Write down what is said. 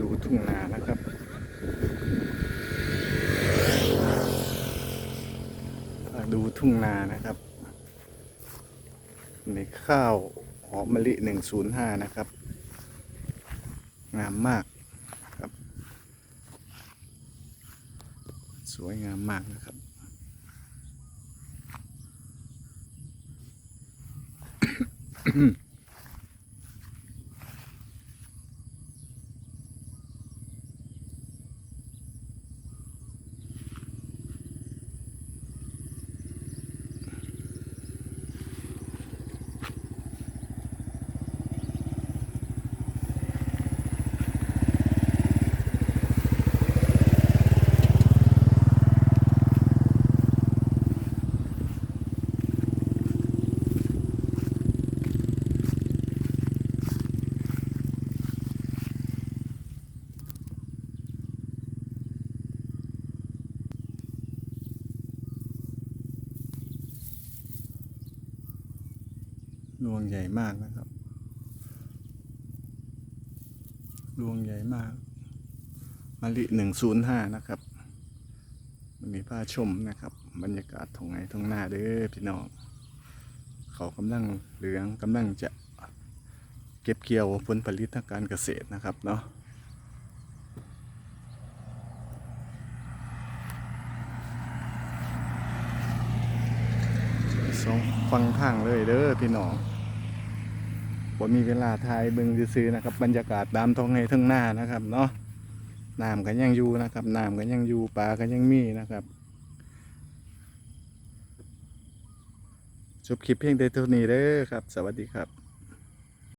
ดูทุ่งนานะครับ พาดูทุ่งนานะครับ ในข้าวหอมมะลิหนึ่งศูนย์ห้านะครับ งามมากครับ สวยงามมากนะครับ ดวงใหญ่มากนะครับดวงใหญ่มากมะลิหนึ่งศูนย์ห้านะครับมันมีผ้าชมนะครับ บรรยากาศทงไงทงหน้าเด้อพี่น้อง เขากำลังเหลืองกำลังจะเก็บเกี่ยวผลผลิตทางการเกษตรนะครับเนาะสองฟังทางเลยเด้อพี่น้อง ผมมีเวลาถ่ายเบิ่งซื้อๆนะครับ บรรยากาศตามท้องไห้ทั้งหน้านะครับเนาะน้ำก็ยังอยู่นะครับน้ำก็ยังอยู่ปลาก็ยังมีนะครับจบคลิปเพียงแต่เท่านี้เด้อครับ สวัสดีครับ